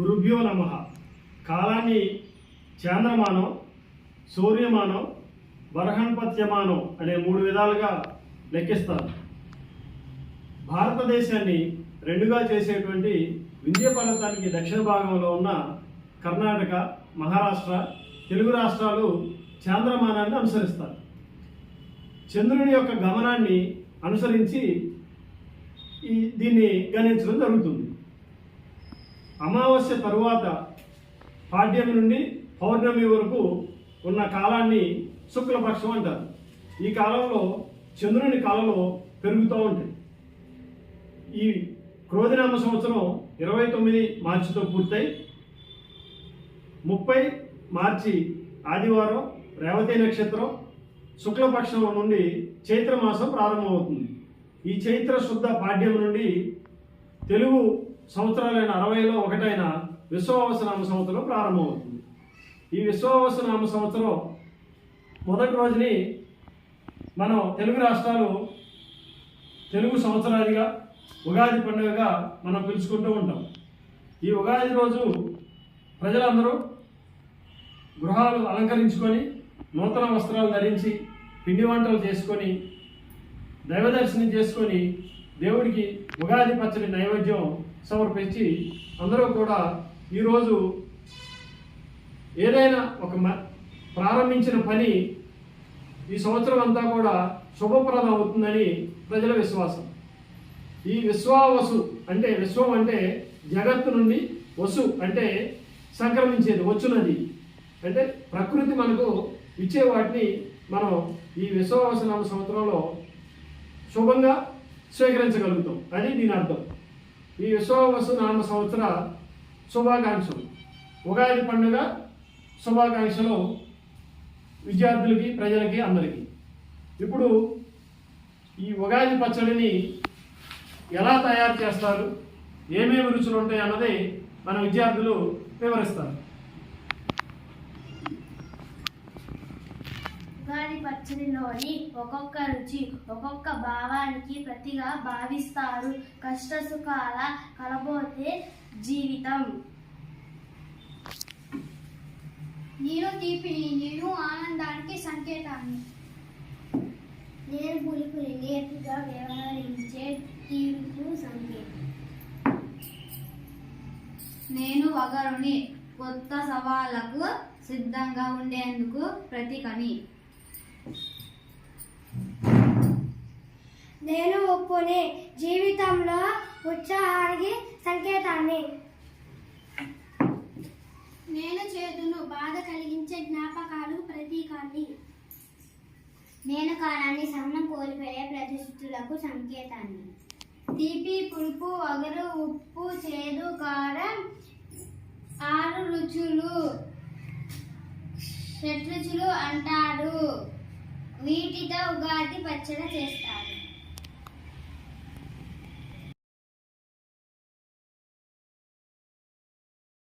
గురుభ్యో నమ. కాలాన్ని చాంద్రమానం సూర్యమానం వరహణపత్యమానం అనే మూడు విధాలుగా లెక్కిస్తారు. భారతదేశాన్ని రెండుగా చేసేటువంటి వింధ్య పర్వతానికి దక్షిణ భాగంలో ఉన్న కర్ణాటక మహారాష్ట్ర తెలుగు రాష్ట్రాలు చాంద్రమానాన్ని అనుసరిస్తారు. చంద్రుని యొక్క గమనాన్ని అనుసరించి ఈ దీన్ని గణించడం జరుగుతుంది. అమావాస్య తరువాత పాడ్యం నుండి పౌర్ణమి వరకు ఉన్న కాలాన్ని శుక్లపక్షం అంటారు. ఈ కాలంలో చంద్రుని కాలంలో పెరుగుతూ ఉంటాయి. ఈ క్రోధినామ సంవత్సరం ఇరవై తొమ్మిది మార్చితో పూర్తయి ముప్పై మార్చి ఆదివారం రేవతి నక్షత్రం శుక్లపక్షం నుండి చైత్రమాసం ప్రారంభమవుతుంది. ఈ చైత్ర శుద్ధ పాడ్యం నుండి తెలుగు సంవత్సరాలైన అరవైలో ఒకటైన విశ్వావసనామ సంవత్సరం ప్రారంభమవుతుంది. ఈ విశ్వావసనామ సంవత్సరం మొదటి రోజుని మనం తెలుగు రాష్ట్రాలు తెలుగు సంవత్సరాదిగా ఉగాది పండుగగా మనం పిలుచుకుంటూ ఉంటాం. ఈ ఉగాది రోజు ప్రజలందరూ గృహాలు అలంకరించుకొని నూతన వస్త్రాలు ధరించి పిండి వంటలు చేసుకొని దైవ దర్శనం చేసుకొని దేవుడికి ఉగాది పచ్చడి నైవేద్యం సమర్పించి అందరూ కూడా ఈరోజు ఏదైనా ఒక మ- ప్రారంభించిన పని ఈ సంవత్సరం అంతా కూడా శుభప్రదం అవుతుందని ప్రజల విశ్వాసం. ఈ విశ్వావసు అంటే విశ్వం అంటే జగత్తు నుండి వసు అంటే సంక్రమించేది వచ్చునది అంటే ప్రకృతి మనకు ఇచ్చే వాటిని మనం ఈ విశ్వావసనామ సంవత్సరంలో శుభంగా స్వీకరించగలుగుతాం. అది దీని అర్థం. ఈ విశ్వావసు నామ సంవత్సర శుభాకాంక్షలు. ఉగాది పండుగ శుభాకాంక్షలు విద్యార్థులకి ప్రజలకి అందరికీ. ఇప్పుడు ఈ ఉగాది పచ్చడిని ఎలా తయారు చేస్తారు? ఏమేమి రుచులు ఉంటాయి అన్నది మన విద్యార్థులు వివరిస్తారు ఉగాది పచ్చడిలోని ఒక్కొక్క రుచి ఒక్కొక్క భావానికి ప్రతిగా భావిస్తారు. కష్ట సుఖాల కలబోతే జీవితం. నేను తీపిని నేను ఆనందానికి సంకేతాన్ని నేను పులుపుని నేర్పుగా వ్యవహరించే తీర్పు సంకేతం. నేను వగరుని కొత్త సవాళ్ళకు సిద్ధంగా ఉండేందుకు ప్రతీకని. ఉప్పుని జీవితంలో ఉత్సాహానికి సంకేతాన్ని. నేను చేతును బాధ కలిగించే జ్ఞాపకాలు ప్రతీకాన్ని. నేను కాలాన్ని సహనం కోల్పోయే ప్రతిష్ఠులకు సంకేతాన్ని. తీపి పులుపు వగరు ఉప్పు చేదు కారం ఆరు రుచులు. షట్రుచులు అంటారు. వీటితో ఉగాది పచ్చడి చేస్తారు.